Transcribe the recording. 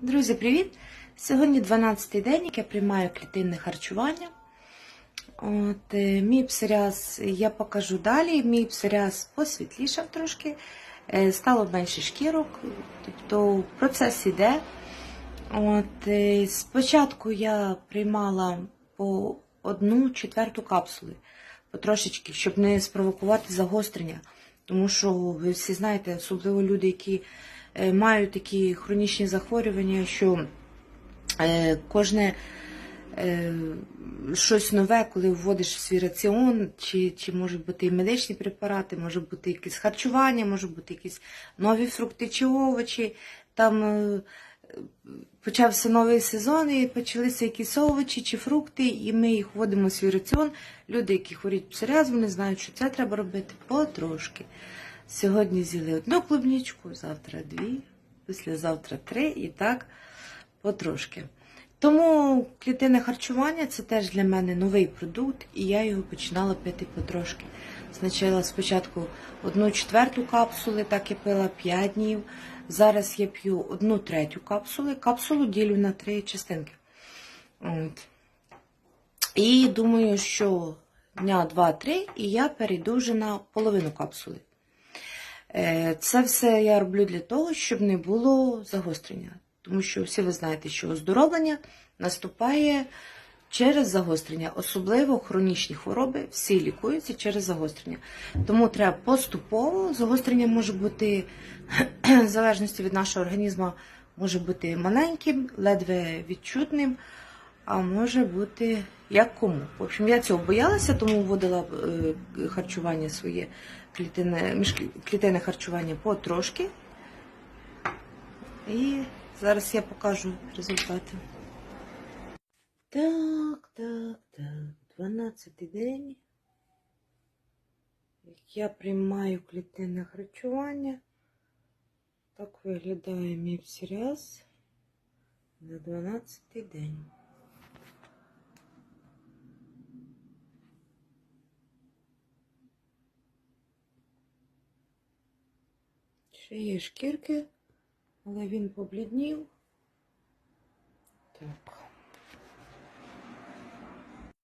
Друзі, привіт! Сьогодні 12-й день, як я приймаю клітинне харчування. От, е, мій псоріаз я покажу далі. Мій псоріаз посвітлішав трошки, е, стало менше шкірок, тобто процес іде. От, е, спочатку я приймала по одну четверту капсули, потрошечки, щоб не спровокувати загострення. Тому що ви всі знаєте, особливо люди, які е, мають такі хронічні захворювання, що е, кожне е, щось нове, коли вводиш в свій раціон, чи, чи можуть бути і медичні препарати, може бути якесь харчування, може бути якісь нові фрукти чи овочі. Там почався новий сезон і почалися якісь овочі чи фрукти, і ми їх вводимо в свій раціон. Люди, які хворіють псоріаз, вони знають, що це треба робити потрошки. Сьогодні з'їли одну клубнічку, завтра дві, післязавтра три і так потрошки. Тому клітинне харчування це теж для мене новий продукт, і я його починала пити потрошки. Спочатку спочатку одну четверту капсули, так я пила 5 днів. Зараз я п'ю одну третю капсули. Капсулу ділю на три частинки. От. І думаю, що дня 2-3 і я перейду вже на половину капсули. Е, Це все я роблю для того, щоб не було загострення. Тому що всі ви знаєте, що оздоровлення наступає через загострення, особливо хронічні хвороби, всі лікуються через загострення. Тому треба поступово. Загострення може бути, в залежності від нашого організму, може бути маленьким, ледве відчутним, а може бути як кому. В общем, я цього боялася, тому вводила е, харчування своє клітинне, харчування потрошки. І зараз я покажу результати. Так, так, так. 12 день. Я приймаю клітинне харчування. Так виглядає мій псоріаз на 12 день. Ще є шкірки, але він побліднів. Так.